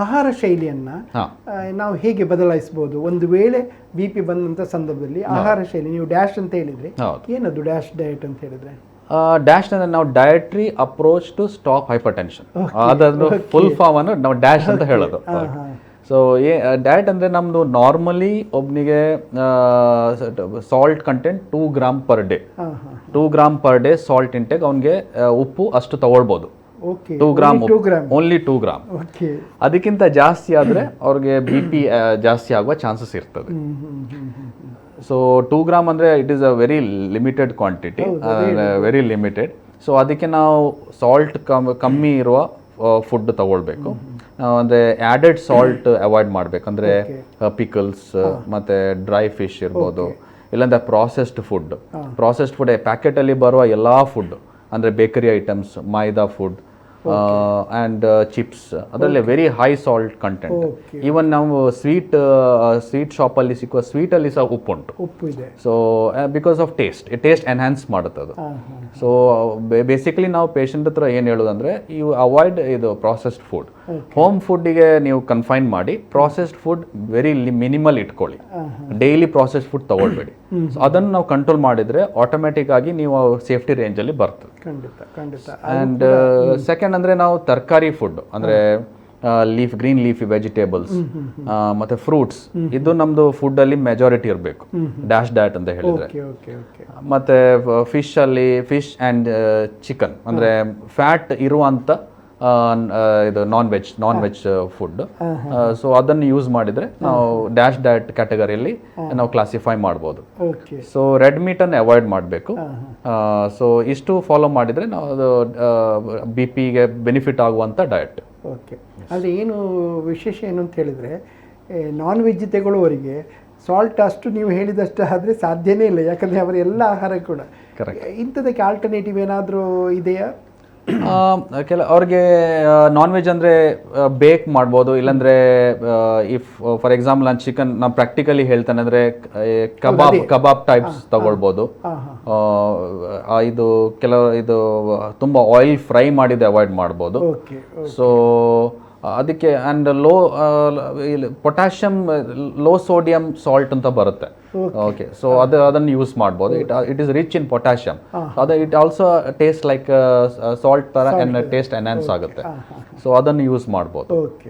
ಆಹಾರ ಶೈಲಿಯನ್ನ. ನಾವು ಹೇಗೆ ಬದಲಾಯಿಸಬಹುದು ಒಂದು ವೇಳೆ ಬಿ ಪಿ ಬಂದಂಥ ಸಂದರ್ಭದಲ್ಲಿ ಆಹಾರ ಶೈಲಿ ನೀವು ಡ್ಯಾಶ್ ಅಂತ ಹೇಳಿದ್ರೆ ಏನದು ಡ್ಯಾಶ್ ಡಯಟ್ ಅಂತ ಹೇಳಿದ್ರೆ? ಡ್ಯಾಶ್ ಅಂದ್ರೆ ನಾವು dietary approach to stop hypertension ಅದನ್ನು ಫುಲ್ ಫಾರ್ಮ್ ಅನ್ನು ನಾವು ಡ್ಯಾಶ್ ಅಂತ ಹೇಳೋದು. ಸೊ ಏ ಡಯಟ್ ಅಂದರೆ ನಮ್ಮದು ನಾರ್ಮಲಿ ಒಬ್ಬನಿಗೆ salt content two gram per day two gram per day salt intake ಅವನಿಗೆ ಉಪ್ಪು ಅಷ್ಟು ತಗೊಳ್ಬೋದು. Two gram only two gram ಅದಕ್ಕಿಂತ ಜಾಸ್ತಿ ಆದರೆ ಅವ್ರಿಗೆ ಬಿ ಪಿ ಜಾಸ್ತಿ ಆಗುವ ಚಾನ್ಸಸ್ ಇರ್ತದೆ. ಸೊ ಟೂ ಗ್ರಾಮ್ ಅಂದರೆ it is a very limited quantity very limited so ಅದಕ್ಕೆ ನಾವು ಸಾಲ್ಟ್ ಕಮ್ ಕಮ್ಮಿ ಇರುವ ಫುಡ್ ತಗೊಳ್ಬೇಕು. ಅಂದರೆ ಆ್ಯಡೆಡ್ ಸಾಲ್ಟ್ ಅವಾಯ್ಡ್ ಮಾಡಬೇಕು. ಅಂದರೆ ಪಿಕಲ್ಸ್ ಮತ್ತು ಡ್ರೈ ಫಿಶ್ ಇರ್ಬೋದು. ಇಲ್ಲಾಂದ್ರೆ ಪ್ರಾಸೆಸ್ಡ್ ಫುಡ್ ಪ್ರಾಸೆಸ್ಡ್ ಫುಡ್ ಪ್ಯಾಕೆಟಲ್ಲಿ ಬರುವ ಎಲ್ಲ ಫುಡ್ ಅಂದರೆ bakery items maida food and chips ಅದರಲ್ಲಿ very high salt content. Even ನಾವು ಸ್ವೀಟ್ ಸ್ವೀಟ್ ಶಾಪಲ್ಲಿ ಸಿಕ್ಕುವ ಸ್ವೀಟಲ್ಲಿ ಸಹ ಉಪ್ಪುಂಟು. ಉಪ್ಪು ಇದೆ. So because of taste taste enhance ಮಾಡುತ್ತೆ ಅದು. ಸೊ ಬೇಸಿಕಲಿ ನಾವು ಪೇಷಂಟ್ ಹತ್ರ ಏನು ಹೇಳೋದಂದ್ರೆ ಯು ಅವಾಯ್ಡ್ ಇದು ಪ್ರಾಸೆಸ್ಡ್ ಫುಡ್ ಹೋಮ್ ಫುಡ್ಡಿಗೆ ನೀವು ಕನ್ಫೈನ್ ಮಾಡಿ ಪ್ರಾಸೆಸ್ಡ್ ಫುಡ್ ವೆರಿ ಮಿನಿಮಲ್ ಇಟ್ಕೊಳ್ಳಿ. ಡೈಲಿ ಪ್ರಾಸೆಸ್ಡ್ ಫುಡ್ ತಗೊಳ್ಬೇಡಿ. ಸೊ ಅದನ್ನು ನಾವು ಕಂಟ್ರೋಲ್ ಮಾಡಿದ್ರೆ ಆಟೋಮೆಟಿಕ್ ಆಗಿ ನೀವು ಸೇಫ್ಟಿ ರೇಂಜಲ್ಲಿ ಬರ್ತದೆ. ಖಂಡಿತ ಖಂಡಿತ. ಆ್ಯಂಡ್ ಸೆಕೆಂಡ್ ಅಂದರೆ ನಾವು ತರಕಾರಿ ಫುಡ್ ಅಂದರೆ ಲೀಫ್ ಗ್ರೀನ್ ಲೀಫಿ ವೆಜಿಟೇಬಲ್ಸ್ ಮತ್ತೆ ಫ್ರೂಟ್ಸ್ ಇದು ನಮ್ದು ಫುಡ್ ಅಲ್ಲಿ ಮೆಜಾರಿಟಿ ಇರಬೇಕು. ಡ್ಯಾಶ್ ಡಯಟ್ ಅಂತ ಹೇಳಿದ್ರೆ. ಓಕೆ ಓಕೆ ಓಕೆ ಮತ್ತು ಫಿಶ್ ಅಲ್ಲಿ ಫಿಶ್ ಅಂಡ್ ಚಿಕನ್ ಅಂದ್ರೆ ಫ್ಯಾಟ್ ಆ, ಇದು non veg non veg food so ಅದನ್ನು ಯೂಸ್ ಮಾಡಿದರೆ ನಾವು ಡ್ಯಾಶ್ ಡಯಟ್ ಕ್ಯಾಟಗರಿಯಲ್ಲಿ ನಾವು ಕ್ಲಾಸಿಫೈ ಮಾಡ್ಬೋದು. ಓಕೆ ಸೊ ರೆಡ್ ಮೀಟನ್ನು ಅವಾಯ್ಡ್ ಮಾಡಬೇಕು. ಸೊ ಇಷ್ಟು ಫಾಲೋ ಮಾಡಿದರೆ ನಾವು ಅದು ಬಿ ಪಿಗೆ ಬೆನಿಫಿಟ್ ಆಗುವಂಥ ಡಯಟ್ ಓಕೆ ಅಲ್ಲಿ ಏನು ವಿಶೇಷ ಏನು ಅಂತ ಹೇಳಿದರೆ ನಾನ್ ವೆಜ್ ತೆಗೊಳ್ಳುವವರಿಗೆ ಸಾಲ್ಟ್ ಅಷ್ಟು ನೀವು ಹೇಳಿದಷ್ಟು ಆದರೆ ಸಾಧ್ಯನೇ ಇಲ್ಲ. ಯಾಕಂದರೆ ಅವರ ಎಲ್ಲ ಆಹಾರ ಕೂಡ. ಇಂಥದಕ್ಕೆ ಆಲ್ಟರ್ನೇಟಿವ್ ಏನಾದರೂ ಇದೆಯಾ? ಕೆಲ ಅವ್ರಿಗೆ ನಾನ್ ವೆಜ್ ಅಂದರೆ ಬೇಕ್ ಮಾಡ್ಬೋದು ಇಲ್ಲಾಂದರೆ ಇಫ್ ಫಾರ್ ಎಕ್ಸಾಂಪಲ್ ನಾನು ಚಿಕನ್ ನಾನು ಪ್ರಾಕ್ಟಿಕಲಿ ಹೇಳ್ತಾನೆ ಅಂದರೆ ಕಬಾಬ್ ಕಬಾಬ್ ಟೈಪ್ಸ್ ತಗೊಳ್ಬೋದು. ಇದು ಕೆಲವು ಇದು ತುಂಬ ಆಯಿಲ್ ಫ್ರೈ ಮಾಡಿದ್ದು ಅವಾಯ್ಡ್ ಮಾಡ್ಬೋದು. ಸೊ ಅದಕ್ಕೆ and low potassium low sodium salt ಅಂತ ಬರುತ್ತೆ. ಓಕೆ ಸೊ ಅದು ಅದನ್ನು ಯೂಸ್ ಮಾಡ್ಬೋದು. It it is rich in potassium ಅದು it also taste like salt ಥರ ಟೇಸ್ಟ್ ಎನ್ಹಾನ್ಸ್ ಆಗುತ್ತೆ. ಸೊ ಅದನ್ನು ಯೂಸ್ ಮಾಡ್ಬೋದು. ಓಕೆ